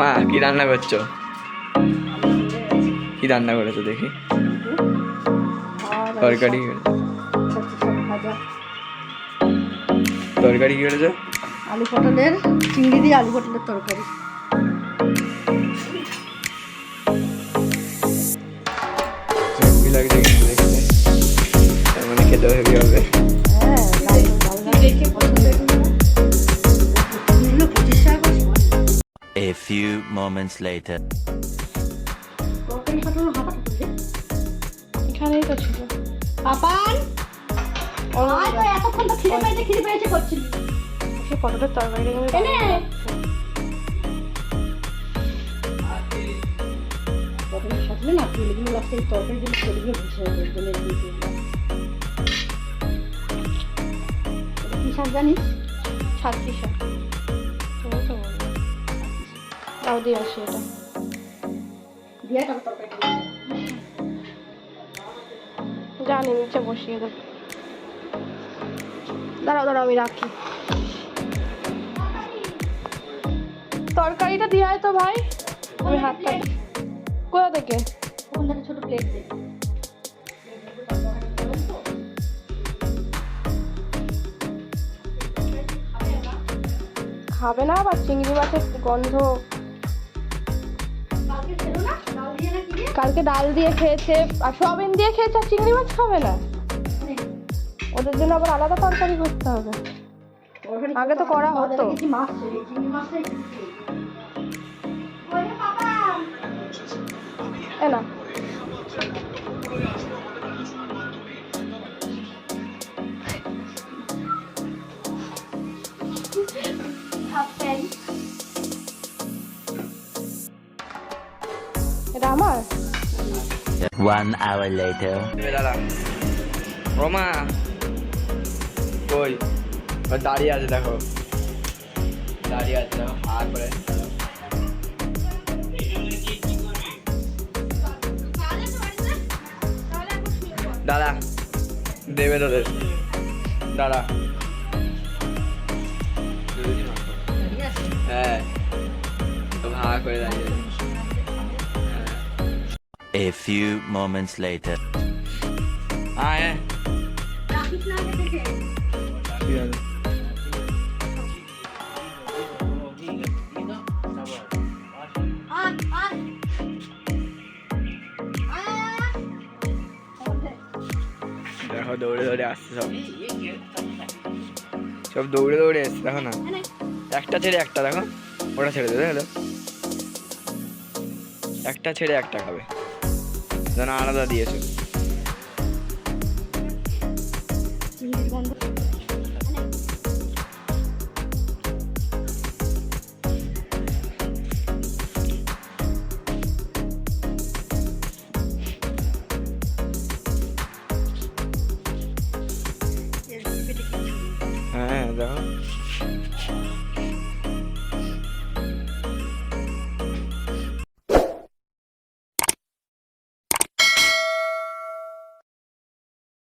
মা কি রান্না করছ? কি রান্না করেছ দেখি? তরকারি তরকারি কি করেছ? আলু পটলের চিংড়ি দিয়ে আলু পটলের তরকারি। লাগছে কিন্তু দেখতে মানে খেতে হেভি হবে। Few moments later. তরকারি এখানেই তো ছিল। পাপান! এতক্ষণ তো খিদে পেয়েছে খিদে পেয়েছে করছিলি সে পটল সাজলে না তেলগুলো লাস্টে এই তরকারি দিলে তেলগুলো ভেসে যাবে কি শাক জানিস? শাক। তুমি তো বললে তাও দিয়ে আসি এটা। দিয়ে জানি নিচে বসিয়ে দেবো। দাঁড়াও দাঁড়াও আমি রাখি। তরকারিটা দিয়ে আয় তো ভাই। আমি হাতটা কোথা থেকে? ছোট প্লেট খাবে না আবার? চিংড়ি মাছের গন্ধ। কালকে ডাল দিয়ে না খেয়েছে, আর সোয়াবিন দিয়ে খেয়েছে, আর চিংড়ি মাছ খাবে না? ওদের জন্য আবার আলাদা তরকারি করতে হবে। আগে তো করা হতো। গেছি মাছ এটা আমার? One hour later. রমা। কই? দাঁড়িয়ে আছে দেখো। দাঁড়িয়ে আছে দেখো হা করে দাদা দেবে তোদের। দাদা হ্যাঁ। তো হা করে দাঁড়িয়ে। A few moments later. আয় আয় আয় দেখো দৌড়ে দৌড়ে আসছে সব। সব দৌড়ে দৌড়ে এসছে দেখো না। একটা ছেড়ে একটা দেখো। ওটা ছেড়ে দেবে একটা ছেড়ে একটা খাবে। যেন আলাদা দিয়েছে হ্যাঁ, হ্যাঁ দেখো।